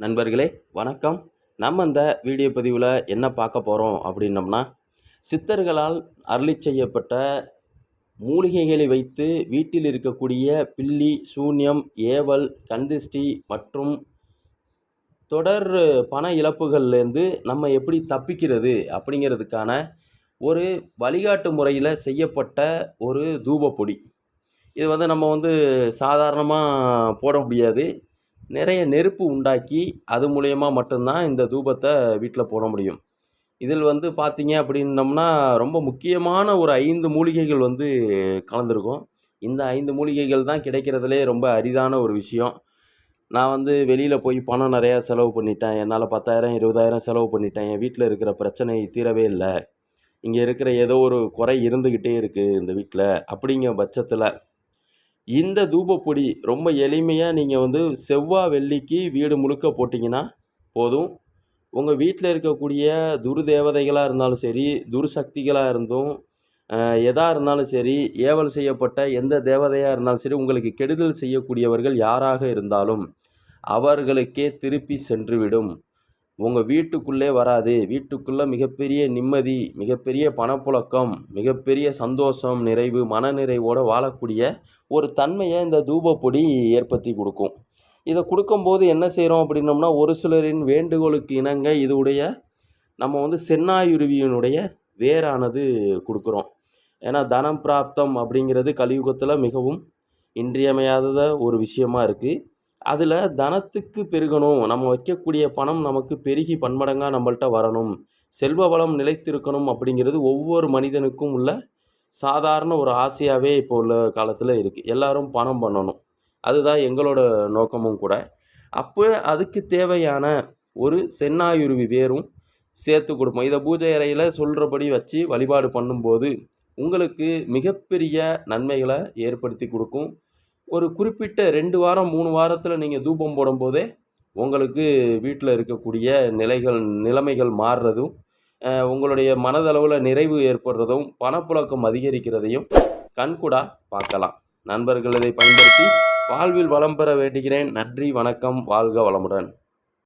நண்பர்களே வணக்கம். நம்ம இந்த வீடியோ பதிவில் என்ன பார்க்க போகிறோம் அப்படின்னம்னா சித்தர்களால் அருளி செய்யப்பட்ட மூலிகைகளை வைத்து வீட்டில் இருக்கக்கூடிய பில்லி சூன்யம் ஏவல் கந்திஷ்டி மற்றும் தொடர் பண இழப்புகள்லேருந்து நம்ம எப்படி தப்பிக்கிறது அப்படிங்கிறதுக்கான ஒரு வழிகாட்டு முறையில் செய்யப்பட்ட ஒரு தூபப்பொடி இது வந்து நம்ம வந்து சாதாரணமாக போட முடியாது. நிறைய நெருப்பு உண்டாக்கி அது மூலயமா மட்டும்தான் இந்த தூபத்தை வீட்டில் போட முடியும். இதில் வந்து பார்த்தீங்க அப்படின்னம்னா ரொம்ப முக்கியமான ஒரு ஐந்து மூலிகைகள் வந்து கலந்துருக்கும். இந்த ஐந்து மூலிகைகள் தான் கிடைக்கிறதுலே ரொம்ப அரிதான ஒரு விஷயம். நான் வந்து வெளியில் போய் பணம் நிறையா செலவு பண்ணிட்டேன். என்னால் பத்தாயிரம் இருபதாயிரம் செலவு பண்ணிட்டேன். என் வீட்டில் இருக்கிற பிரச்சனை தீரவே இல்லை. இங்கே இருக்கிற ஏதோ ஒரு குறை இருந்துக்கிட்டே இருக்குது இந்த வீட்டில். அப்படிங்கிற பட்சத்தில் இந்த தூபப்பொடி ரொம்ப எளிமையாக நீங்கள் வந்து செவ்வாய் வெள்ளிக்கு வீடு முழுக்க போட்டிங்கன்னா போதும். உங்கள் வீட்டில் இருக்கக்கூடிய துர்தேவதைகளாக இருந்தாலும் சரி துர்சக்திகளாக இருந்தும் எதாக இருந்தாலும் சரி ஏவல் செய்யப்பட்ட எந்த தேவதையாக இருந்தாலும் சரி உங்களுக்கு கெடுதல் செய்யக்கூடியவர்கள் யாராக இருந்தாலும் அவர்களுக்கே திருப்பி சென்றுவிடும். உங்கள் வீட்டுக்குள்ளே வராது. வீட்டுக்குள்ளே மிகப்பெரிய நிம்மதி மிகப்பெரிய பணப்புழக்கம் மிகப்பெரிய சந்தோஷம் நிறைவு மனநிறைவோடு வாழக்கூடிய ஒரு தன்மையை இந்த தூபப்பொடி ஏற்படுத்தி கொடுக்கும். இதை கொடுக்கும்போது என்ன செய்கிறோம் அப்படின்னோம்னா ஒரு சிலரின் வேண்டுகோளுக்கு இணங்க இதுடைய நம்ம வந்து சென்னாயுருவியினுடைய வேரானது கொடுக்குறோம். ஏன்னா தனம் பிராப்தம் அப்படிங்கிறது கலியுகத்தில் மிகவும் இன்றியமையாத ஒரு விஷயமா இருக்குது அதில் தனத்துக்கு பெருகணும். நம்ம வைக்கக்கூடிய பணம் நமக்கு பெருகி பன்மடங்காக நம்மள்கிட்ட வரணும். செல்வ வளம் நிலைத்திருக்கணும் அப்படிங்கிறது ஒவ்வொரு மனிதனுக்கும் உள்ள சாதாரண ஒரு ஆசையாகவே இப்போ உள்ள காலத்தில் இருக்குது எல்லாரும் பணம் பண்ணணும். அதுதான் எங்களோட நோக்கமும் கூட. அப்போ அதுக்கு தேவையான ஒரு சென்னாயுருவி வேரும் சேர்த்து கொடுப்போம். இதை பூஜை அறையில் சொல்கிறபடி வச்சு வழிபாடு பண்ணும்போது உங்களுக்கு மிகப்பெரிய நன்மைகளை ஏற்படுத்தி கொடுக்கும். ஒரு குறிப்பிட்ட ரெண்டு வாரம் மூணு வாரத்தில் நீங்கள் தூபம் போடும்போதே உங்களுக்கு வீட்டில் இருக்கக்கூடிய நிலைகள் நிலைமைகள் மாறுறதும் உங்களுடைய மனதளவில் நிறைவு ஏற்படுறதும் பணப்புழக்கம் அதிகரிக்கிறதையும் கண்கூடா பார்க்கலாம். நண்பர்கள் இதை பயன்படுத்தி வாழ்வில் வளம் பெற வேண்டுகிறேன். நன்றி வணக்கம் வாழ்க வளமுடன்.